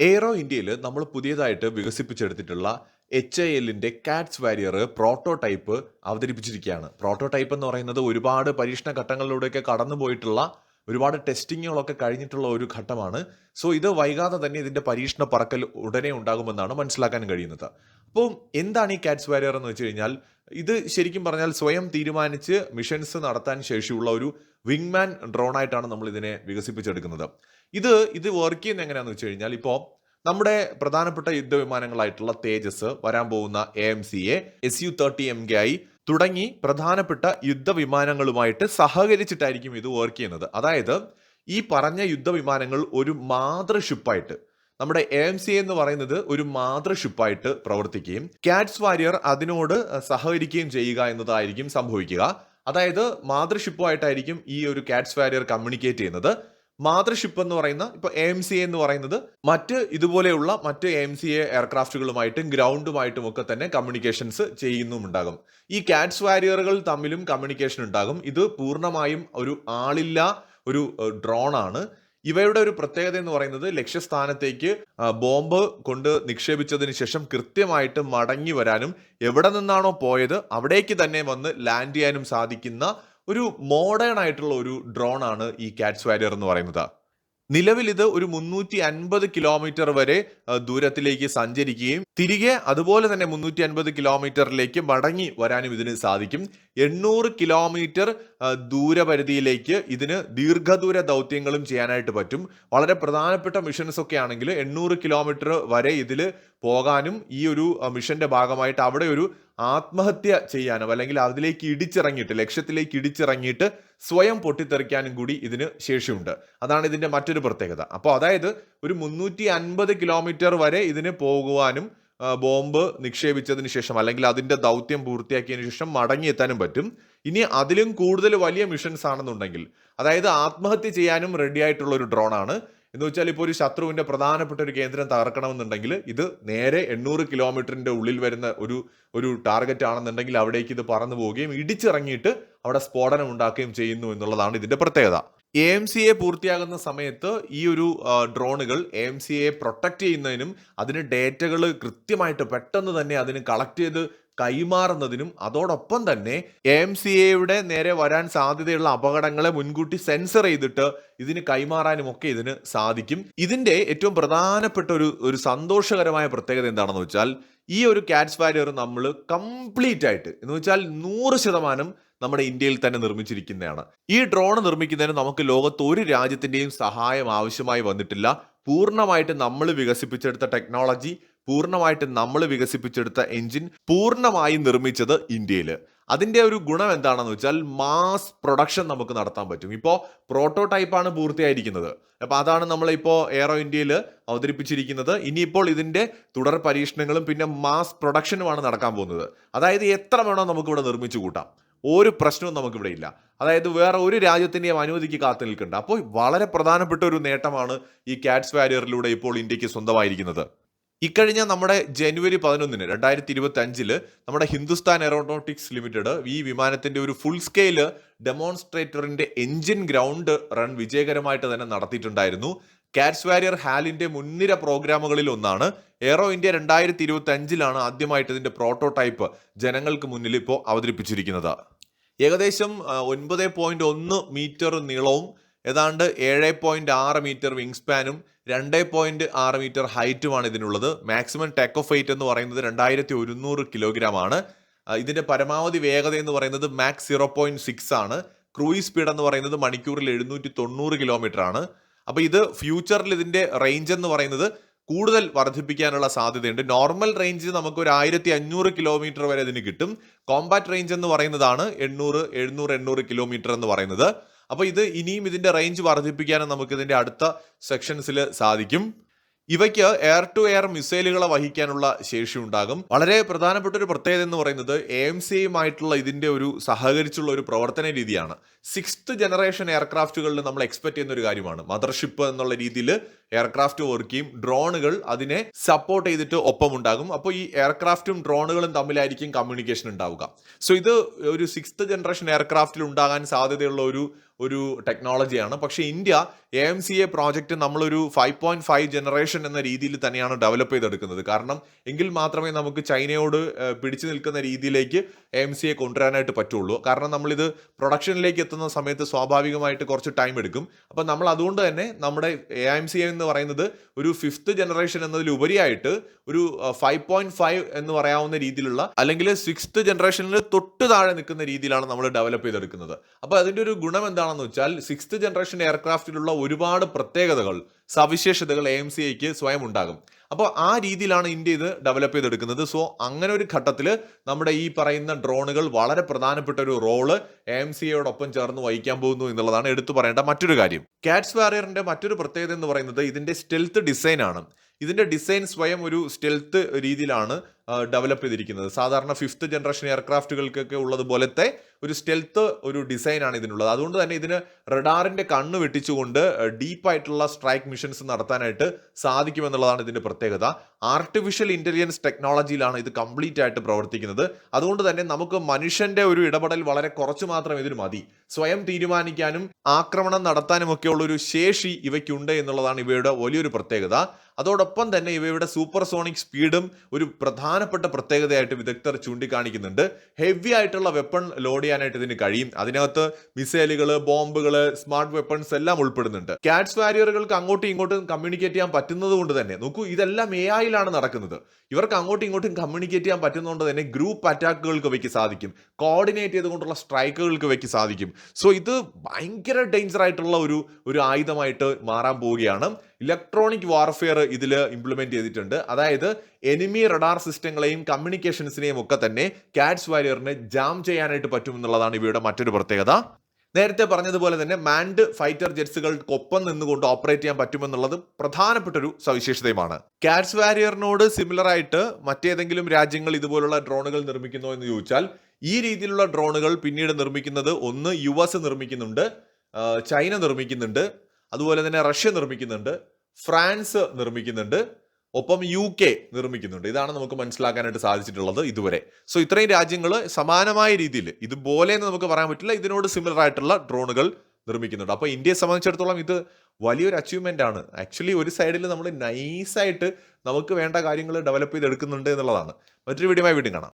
Aero ഇന്ത്യയിൽ നമ്മൾ പുതിയതായിട്ട് വികസിപ്പിച്ചെടുത്തിട്ടുള്ള എച്ച് ഐ എല്ലിന്റെ കാറ്റ്സ് വാരിയർ പ്രോട്ടോടൈപ്പ് അവതരിപ്പിച്ചിരിക്കുകയാണ്. പ്രോട്ടോടൈപ്പ് എന്ന് പറയുന്നത് ഒരുപാട് പരീക്ഷണ ഘട്ടങ്ങളിലൂടെയൊക്കെ കടന്നുപോയിട്ടുള്ള ഒരുപാട് ടെസ്റ്റിങ്ങുകളൊക്കെ കഴിഞ്ഞിട്ടുള്ള ഒരു ഘട്ടമാണ്. സോ ഇത് വൈകാതെ തന്നെ ഇതിന്റെ പരീക്ഷണ പറക്കൽ ഉടനെ ഉണ്ടാകുമെന്നാണ് മനസ്സിലാക്കാൻ കഴിയുന്നത്. അപ്പം എന്താണ് ഈ കാറ്റ്സ് വാരിയർ എന്ന് വെച്ച് കഴിഞ്ഞാൽ ഇത് ശരിക്കും പറഞ്ഞാൽ സ്വയം തീരുമാനിച്ച് മിഷൻസ് നടത്താൻ ശേഷിയുള്ള ഒരു വിങ്മാൻ ഡ്രോൺ ആയിട്ടാണ് നമ്മൾ ഇതിനെ വികസിപ്പിച്ചെടുക്കുന്നത്. ഇത് ഇത് വർക്ക് ചെയ്യുന്ന എങ്ങനെയാണെന്ന് വെച്ച് കഴിഞ്ഞാൽ ഇപ്പോൾ നമ്മുടെ പ്രധാനപ്പെട്ട യുദ്ധവിമാനങ്ങളായിട്ടുള്ള തേജസ് വരാൻ പോകുന്ന A M C A S U thirty M K I തുടങ്ങി പ്രധാനപ്പെട്ട യുദ്ധവിമാനങ്ങളുമായിട്ട് സഹകരിച്ചിട്ടായിരിക്കും ഇത് വർക്ക് ചെയ്യുന്നത്. അതായത് ഈ പറഞ്ഞ യുദ്ധവിമാനങ്ങൾ ഒരു മാതൃഷിപ്പായിട്ട് നമ്മുടെ എ എം സി എന്ന് പറയുന്നത് ഒരു മാതൃഷിപ്പായിട്ട് പ്രവർത്തിക്കുകയും കാറ്റ്സ് വാരിയർ അതിനോട് സഹകരിക്കുകയും ചെയ്യുക എന്നതായിരിക്കും സംഭവിക്കുക. അതായത് മാതൃഷിപ്പുമായിട്ടായിരിക്കും ഈ ഒരു കാറ്റ്സ് വാരിയർ കമ്മ്യൂണിക്കേറ്റ് ചെയ്യുന്നത്. മാതൃഷിപ്പ് എന്ന് പറയുന്ന ഇപ്പൊ എ എം സി എന്ന് പറയുന്നത് മറ്റ് ഇതുപോലെയുള്ള മറ്റ് എം സി എ എയർക്രാഫ്റ്റുകളുമായിട്ടും ഗ്രൗണ്ടുമായിട്ടും ഒക്കെ തന്നെ കമ്മ്യൂണിക്കേഷൻസ് ചെയ്യുന്നുമുണ്ടാകും. ഈ കാറ്റ്സ് വാരിയറുകൾ തമ്മിലും കമ്മ്യൂണിക്കേഷൻ ഉണ്ടാകും. ഇത് പൂർണമായും ഒരു ആളില്ല ഒരു ഡ്രോൺ ആണ്. ഇവയുടെ ഒരു പ്രത്യേകത എന്ന് പറയുന്നത് ലക്ഷ്യസ്ഥാനത്തേക്ക് ബോംബ് കൊണ്ട് നിക്ഷേപിച്ചതിന് ശേഷം കൃത്യമായിട്ട് മടങ്ങി വരാനും എവിടെ നിന്നാണോ പോയത് അവിടേക്ക് തന്നെ വന്ന് ലാൻഡ് ചെയ്യാനും സാധിക്കുന്ന ഒരു മോഡേൺ ആയിട്ടുള്ള ഒരു ഡ്രോൺ ആണ് ഈ കാറ്റ്സ് വാരിയർ എന്ന് പറയുന്നത്. നിലവിൽ ഇത് ഒരു മുന്നൂറ്റി അൻപത് കിലോമീറ്റർ വരെ ദൂരത്തിലേക്ക് സഞ്ചരിക്കുകയും തിരികെ അതുപോലെ തന്നെ മുന്നൂറ്റി അൻപത് കിലോമീറ്ററിലേക്ക് മടങ്ങി വരാനും ഇതിന് സാധിക്കും. എണ്ണൂറ് കിലോമീറ്റർ ദൂരപരിധിയിലേക്ക് ഇതിന് ദീർഘദൂര ദൗത്യങ്ങളും ചെയ്യാനായിട്ട് പറ്റും. വളരെ പ്രധാനപ്പെട്ട മിഷൻസ് ഒക്കെ ആണെങ്കിൽ എണ്ണൂറ് കിലോമീറ്റർ വരെ ഇതിൽ പോകാനും ഈ ഒരു മിഷന്റെ ഭാഗമായിട്ട് അവിടെ ഒരു ആത്മഹത്യ ചെയ്യാനോ അല്ലെങ്കിൽ അതിലേക്ക് ഇടിച്ചിറങ്ങിയിട്ട് ലക്ഷ്യത്തിലേക്ക് ഇടിച്ചിറങ്ങിയിട്ട് സ്വയം പൊട്ടിത്തെറിക്കാനും കൂടി ഇതിന് ശേഷിയുണ്ട്. അതാണ് ഇതിന്റെ മറ്റൊരു പ്രത്യേകത. അപ്പോൾ അതായത് ഒരു മുന്നൂറ്റി അൻപത് കിലോമീറ്റർ വരെ ഇതിന് പോകുവാനും ബോംബ് നിക്ഷേപിച്ചതിന് ശേഷം അല്ലെങ്കിൽ അതിന്റെ ദൗത്യം പൂർത്തിയാക്കിയതിനു ശേഷം മടങ്ങിയെത്താനും പറ്റും. ഇനി അതിലും കൂടുതൽ വലിയ മിഷൻസ് ആണെന്നുണ്ടെങ്കിൽ അതായത് ആത്മഹത്യ ചെയ്യാനും റെഡി ആയിട്ടുള്ള ഒരു ഡ്രോണാണ് എന്ന് വെച്ചാൽ ഇപ്പോൾ ഒരു ശത്രുവിന്റെ പ്രധാനപ്പെട്ട ഒരു കേന്ദ്രം തകർക്കണമെന്നുണ്ടെങ്കിൽ ഇത് നേരെ എണ്ണൂറ് കിലോമീറ്ററിന്റെ ഉള്ളിൽ വരുന്ന ഒരു ഒരു ടാർഗറ്റ് ആണെന്നുണ്ടെങ്കിൽ അവിടേക്ക് ഇത് പറന്നു പോവുകയും ഇടിച്ചിറങ്ങിയിട്ട് അവിടെ സ്ഫോടനം ഉണ്ടാക്കുകയും ചെയ്യുന്നു എന്നുള്ളതാണ് ഇതിന്റെ പ്രത്യേകത. എ എം സി എ പൂർത്തിയാകുന്ന സമയത്ത് ഈ ഒരു ഡ്രോണുകൾ A M C A protect ചെയ്യുന്നതിനും അതിന് ഡേറ്റകൾ കൃത്യമായിട്ട് പെട്ടെന്ന് തന്നെ അതിന് കളക്ട് ചെയ്ത് കൈമാറുന്നതിനും അതോടൊപ്പം തന്നെ എ സി എയുടെ നേരെ വരാൻ സാധ്യതയുള്ള അപകടങ്ങളെ മുൻകൂട്ടി സെൻസർ ചെയ്തിട്ട് ഇതിന് കൈമാറാനും ഒക്കെ ഇതിന് സാധിക്കും. ഇതിന്റെ ഏറ്റവും പ്രധാനപ്പെട്ട ഒരു ഒരു സന്തോഷകരമായ പ്രത്യേകത എന്താണെന്ന് വെച്ചാൽ ഈ ഒരു കാറ്റ്സ് വാരിയർ നമ്മൾ കംപ്ലീറ്റ് ആയിട്ട് എന്ന് വെച്ചാൽ നൂറ് ശതമാനം നമ്മുടെ ഇന്ത്യയിൽ തന്നെ നിർമ്മിച്ചിരിക്കുന്നതാണ്. ഈ ഡ്രോൺ നിർമ്മിക്കുന്നതിന് നമുക്ക് ലോകത്ത് ഒരു രാജ്യത്തിന്റെയും സഹായം ആവശ്യമായി വന്നിട്ടില്ല. പൂർണമായിട്ട് നമ്മൾ വികസിപ്പിച്ചെടുത്ത ടെക്നോളജി പൂർണമായിട്ട് നമ്മൾ വികസിപ്പിച്ചെടുത്ത എഞ്ചിൻ പൂർണമായും നിർമ്മിച്ചത് ഇന്ത്യയിൽ അതിന്റെ ഒരു ഗുണം എന്താണെന്ന് വെച്ചാൽ മാസ് പ്രൊഡക്ഷൻ നമുക്ക് നടത്താൻ പറ്റും. ഇപ്പോൾ പ്രോട്ടോടൈപ്പാണ് പൂർത്തിയായിരിക്കുന്നത്. അപ്പോൾ അതാണ് നമ്മളിപ്പോൾ എയറോ ഇന്ത്യയിൽ അവതരിപ്പിച്ചിരിക്കുന്നത്. ഇനിയിപ്പോൾ ഇതിന്റെ തുടർ പരീക്ഷണങ്ങളും പിന്നെ മാസ് പ്രൊഡക്ഷനുമാണ് നടക്കാൻ പോകുന്നത്. അതായത് എത്ര വേണോ നമുക്കിവിടെ നിർമ്മിച്ചു കൂട്ടാം. ഒരു പ്രശ്നവും നമുക്കിവിടെ ഇല്ല. അതായത് വേറെ ഒരു രാജ്യത്തിന്റെയും അനുമതിക്ക് കാത്തു നിൽക്കേണ്ട. അപ്പോൾ വളരെ പ്രധാനപ്പെട്ട ഒരു നേട്ടമാണ് ഈ കാറ്റ്സ് വാരിയറിലൂടെ ഇപ്പോൾ ഇന്ത്യയ്ക്ക് സ്വന്തമായിരിക്കുന്നത്. ഇക്കഴിഞ്ഞ നമ്മുടെ ജനുവരി പതിനൊന്നിന് രണ്ടായിരത്തി ഇരുപത്തി അഞ്ചിൽ നമ്മുടെ ഹിന്ദുസ്ഥാൻ എറോനോട്ടിക്സ് ലിമിറ്റഡ് ഈ വിമാനത്തിന്റെ ഒരു ഫുൾ സ്കെയിൽ ഡെമോൺസ്ട്രേറ്ററിന്റെ എഞ്ചിൻ ഗ്രൗണ്ട് റൺ വിജയകരമായിട്ട് തന്നെ നടത്തിയിട്ടുണ്ടായിരുന്നു. കാറ്റ്സ് വാരിയർ ഹാലിന്റെ മുൻനിര പ്രോഗ്രാമുകളിൽ ഒന്നാണ്. എയറോ ഇന്ത്യ രണ്ടായിരത്തി ഇരുപത്തി അഞ്ചിലാണ് ആദ്യമായിട്ട് ഇതിന്റെ പ്രോട്ടോടൈപ്പ് ജനങ്ങൾക്ക് മുന്നിൽ ഇപ്പോൾ അവതരിപ്പിച്ചിരിക്കുന്നത്. ഏകദേശം ഒൻപത് പോയിന്റ് ഒന്ന് മീറ്റർ നീളവും ഏതാണ്ട് ഏഴ് പോയിന്റ് ആറ് മീറ്റർ വിങ് സ്പാനും രണ്ട് പോയിന്റ് ആറ് മീറ്റർ ഹൈറ്റുമാണ് ഇതിനുള്ളത്. മാക്സിമം ടെക് ഓഫ് വെയിറ്റ് എന്ന് പറയുന്നത് രണ്ടായിരത്തി ഒരുന്നൂറ് കിലോഗ്രാം ആണ്. ഇതിന്റെ പരമാവധി വേഗത എന്ന് പറയുന്നത് മാക്സ് സീറോ പോയിന്റ് സിക്സ് ആണ്. ക്രൂയിസ് സ്പീഡ് എന്ന് പറയുന്നത് മണിക്കൂറിൽ എഴുന്നൂറ്റി തൊണ്ണൂറ് കിലോമീറ്റർ ആണ്. അപ്പോൾ ഇത് ഫ്യൂച്ചറിൽ ഇതിന്റെ റേഞ്ച് എന്ന് പറയുന്നത് കൂടുതൽ വർദ്ധിപ്പിക്കാനുള്ള സാധ്യതയുണ്ട്. നോർമൽ റേഞ്ച് നമുക്ക് ഒരു ആയിരത്തി അഞ്ഞൂറ് കിലോമീറ്റർ വരെ ഇതിന് കിട്ടും. കോമ്പാറ്റ് റേഞ്ച് എന്ന് പറയുന്നതാണ് എണ്ണൂറ് എഴുന്നൂറ് എണ്ണൂറ് കിലോമീറ്റർ എന്ന് പറയുന്നത്. അപ്പൊ ഇത് ഇനിയും ഇതിന്റെ റേഞ്ച് വർദ്ധിപ്പിക്കാനും നമുക്ക് ഇതിന്റെ അടുത്ത സെക്ഷൻസിൽ സാധിക്കും. ഇവയ്ക്ക് എയർ ടു എയർ മിസൈലുകളെ വഹിക്കാനുള്ള ശേഷി ഉണ്ടാകും. വളരെ പ്രധാനപ്പെട്ട ഒരു പ്രത്യേകത എന്ന് പറയുന്നത് എ എം സിയുമായിട്ടുള്ള ഇതിന്റെ ഒരു സഹകരിച്ചുള്ള ഒരു പ്രവർത്തന രീതിയാണ്. സിക്സ്ത് ജനറേഷൻ എയർക്രാഫ്റ്റുകളിൽ നമ്മൾ എക്സ്പെക്ട് ചെയ്യുന്ന ഒരു കാര്യമാണ്. മദർഷിപ്പ് എന്നുള്ള രീതിയിൽ എയർക്രാഫ്റ്റ് വർക്ക് ചെയ്യും. ഡ്രോണുകൾ അതിനെ സപ്പോർട്ട് ചെയ്തിട്ട് ഒപ്പം ഉണ്ടാകും. അപ്പോൾ ഈ എയർക്രാഫ്റ്റും ഡ്രോണുകളും തമ്മിലായിരിക്കും കമ്മ്യൂണിക്കേഷൻ ഉണ്ടാവുക. സോ ഇത് ഒരു സിക്സ്ത് ജനറേഷൻ എയർക്രാഫ്റ്റിൽ ഉണ്ടാകാൻ സാധ്യതയുള്ള ഒരു ഒരു ടെക്നോളജിയാണ് പക്ഷേ India A M C A project നമ്മളൊരു ഫൈവ് പോയിന്റ് ഫൈവ് ജനറേഷൻ എന്ന രീതിയിൽ തന്നെയാണ് ഡെവലപ്പ് ചെയ്തെടുക്കുന്നത്. കാരണം എങ്കിൽ മാത്രമേ നമുക്ക് ചൈനയോട് പിടിച്ചു നിൽക്കുന്ന രീതിയിലേക്ക് എ എം സി എ കൊണ്ടുവരാനായിട്ട് പറ്റുള്ളൂ. കാരണം നമ്മളിത് പ്രൊഡക്ഷനിലേക്ക് എത്തുന്ന സമയത്ത് സ്വാഭാവികമായിട്ട് കുറച്ച് ടൈം എടുക്കും. അപ്പം നമ്മൾ അതുകൊണ്ട് തന്നെ നമ്മുടെ എ എം സി എ എന്ന് പറയുന്നത് ഒരു ഫിഫ്ത്ത് ജനറേഷൻ എന്നതിലുപരിയായിട്ട് ഒരു ഫൈവ് പോയിന്റ് ഫൈവ് എന്ന് പറയാവുന്ന രീതിയിലുള്ള അല്ലെങ്കിൽ സിക്സ്ത് ജനറേഷനിൽ തൊട്ട് താഴെ നിൽക്കുന്ന രീതിയിലാണ് നമ്മൾ ഡെവലപ്പ് ചെയ്തെടുക്കുന്നത്. അപ്പോൾ അതിന്റെ ഒരു ഗുണം എന്താണെന്ന് വെച്ചാൽ സിക്സ്ത് ജനറേഷൻ എയർക്രാഫ്റ്റിലുള്ള ഒരുപാട് പ്രത്യേകതകൾ സവിശേഷതകൾ എ സി ഐക്ക് സ്വയം ഉണ്ടാകും. അപ്പോൾ ആ രീതിയിലാണ് ഇന്ത്യ ഇത് ഡെവലപ്പ് ചെയ്തെടുക്കുന്നത്. സോ അങ്ങനെ ഒരു ഘട്ടത്തിൽ നമ്മുടെ ഈ പറയുന്ന ഡ്രോണുകൾ വളരെ പ്രധാനപ്പെട്ട ഒരു റോൾ എം സി എയോടൊപ്പം ചേർന്ന് വഹിക്കാൻ പോകുന്നു എന്നുള്ളതാണ് എടുത്തു പറയേണ്ട മറ്റൊരു കാര്യം. കാറ്റ്സ് വാരിയറിന്റെ മറ്റൊരു പ്രത്യേകത എന്ന് പറയുന്നത് ഇതിന്റെ സ്റ്റെൽത്ത് ഡിസൈൻ ആണ്. ഇതിന്റെ ഡിസൈൻ സ്വയം ഒരു സ്റ്റെൽത്ത് രീതിയിലാണ് ഡെവലപ്പ് ചെയ്തിരിക്കുന്നത്. സാധാരണ ഫിഫ്ത്ത് ജനറേഷൻ എയർക്രാഫ്റ്റുകൾക്കൊക്കെ ഉള്ളതുപോലത്തെ ഒരു സ്റ്റെൽത്ത് ഒരു ഡിസൈനാണ് ഇതിനുള്ളത്. അതുകൊണ്ട് തന്നെ ഇതിന് റഡാറിന്റെ കണ്ണ് വെട്ടിച്ചുകൊണ്ട് ഡീപ്പായിട്ടുള്ള സ്ട്രൈക്ക് മിഷൻസ് നടത്താനായിട്ട് സാധിക്കുമെന്നുള്ളതാണ് ഇതിന്റെ പ്രത്യേകത. ആർട്ടിഫിഷ്യൽ ഇന്റലിജൻസ് ടെക്നോളജിയിലാണ് ഇത് കംപ്ലീറ്റ് ആയിട്ട് പ്രവർത്തിക്കുന്നത്. അതുകൊണ്ട് തന്നെ നമുക്ക് മനുഷ്യന്റെ ഒരു ഇടപെടൽ വളരെ കുറച്ച് മാത്രം ഇതിന് മതി. സ്വയം തീരുമാനിക്കാനും ആക്രമണം നടത്താനും ഒക്കെയുള്ള ഒരു ശേഷി ഇവയ്ക്കുണ്ട് എന്നുള്ളതാണ് ഇവയുടെ വലിയൊരു പ്രത്യേകത. അതോടൊപ്പം തന്നെ ഇവയുടെ സൂപ്പർസോണിക് സ്പീഡും ഒരു പ്രധാനപ്പെട്ട പ്രത്യേകതയായിട്ട് വിദഗ്ധർ ചൂണ്ടിക്കാണിക്കുന്നുണ്ട്. ഹെവി ആയിട്ടുള്ള വെപ്പൺ ലോഡ് ചെയ്യാനായിട്ട് ഇതിന് കഴിയും. അതിനകത്ത് മിസൈലുകൾ ബോംബുകൾ സ്മാർട്ട് വെപ്പൺസ് എല്ലാം ഉൾപ്പെടുന്നുണ്ട്. കാറ്റ്സ് വാരിയറുകൾക്ക് അങ്ങോട്ടും ഇങ്ങോട്ടും കമ്മ്യൂണിക്കേറ്റ് ചെയ്യാൻ പറ്റുന്നത് കൊണ്ട് തന്നെ നോക്കൂ ഇതെല്ലാം എ ഐയിലാണ് നടക്കുന്നത്. ഇവർക്ക് അങ്ങോട്ടും ഇങ്ങോട്ടും കമ്മ്യൂണിക്കേറ്റ് ചെയ്യാൻ പറ്റുന്നതുകൊണ്ട് തന്നെ ഗ്രൂപ്പ് അറ്റാക്കുകൾക്ക് ഇവയ്ക്ക് സാധിക്കും. കോർഡിനേറ്റ് ചെയ്തുകൊണ്ടുള്ള സ്ട്രൈക്കുകൾക്ക് ഇവയ്ക്ക് സാധിക്കും. സോ ഇത് ഭയങ്കര ഡേഞ്ചർ ആയിട്ടുള്ള ഒരു ഒരു ആയുധമായിട്ട് മാറാൻ പോവുകയാണ്. ഇലക്ട്രോണിക് വാർഫെയർ ഇതിൽ ഇംപ്ലിമെന്റ് ചെയ്തിട്ടുണ്ട്. അതായത് എനിമി റഡാർ സിസ്റ്റങ്ങളെയും കമ്മ്യൂണിക്കേഷൻസിനെയും ഒക്കെ തന്നെ കാറ്റ്സ് വാരിയറിനെ ജാം ചെയ്യാനായിട്ട് പറ്റും എന്നുള്ളതാണ് ഇവയുടെ മറ്റൊരു പ്രത്യേകത. നേരത്തെ പറഞ്ഞതുപോലെ തന്നെ മാൻഡ് ഫൈറ്റർ ജെറ്റ്സുകൾക്കൊപ്പം നിന്നുകൊണ്ട് ഓപ്പറേറ്റ് ചെയ്യാൻ പറ്റുമെന്നുള്ളത് പ്രധാനപ്പെട്ട ഒരു സവിശേഷതയുമാണ്. കാറ്റ്സ് വാരിയറിനോട് സിമിലർ ആയിട്ട് മറ്റേതെങ്കിലും രാജ്യങ്ങൾ ഇതുപോലുള്ള ഡ്രോണുകൾ നിർമ്മിക്കുന്നോ എന്ന് ചോദിച്ചാൽ ഈ രീതിയിലുള്ള ഡ്രോണുകൾ പിന്നീട് നിർമ്മിക്കുന്നത് ഒന്ന് യു എസ് നിർമ്മിക്കുന്നുണ്ട് ചൈന നിർമ്മിക്കുന്നുണ്ട് അതുപോലെ തന്നെ റഷ്യ നിർമ്മിക്കുന്നുണ്ട് ഫ്രാൻസ് നിർമ്മിക്കുന്നുണ്ട് ഒപ്പം യു കെ നിർമ്മിക്കുന്നുണ്ട്. ഇതാണ് നമുക്ക് മനസ്സിലാക്കാനായിട്ട് സാധിച്ചിട്ടുള്ളത് ഇതുവരെ. സോ ഇത്രയും രാജ്യങ്ങൾ സമാനമായ രീതിയിൽ ഇതുപോലെ എന്ന് നമുക്ക് പറയാൻ പറ്റില്ല ഇതിനോട് സിമിലർ ആയിട്ടുള്ള ഡ്രോണുകൾ നിർമ്മിക്കുന്നുണ്ട്. അപ്പോൾ ഇന്ത്യയെ സംബന്ധിച്ചിടത്തോളം ഇത് വലിയൊരു അച്ചീവ്മെന്റ് ആണ്. ആക്ച്വലി ഒരു സൈഡിൽ നമ്മൾ നൈസായിട്ട് നമുക്ക് വേണ്ട കാര്യങ്ങൾ ഡെവലപ്പ് ചെയ്തെടുക്കുന്നുണ്ട് എന്നുള്ളതാണ്. മറ്റൊരു വീഡിയോമായി വീണ്ടും കാണാം.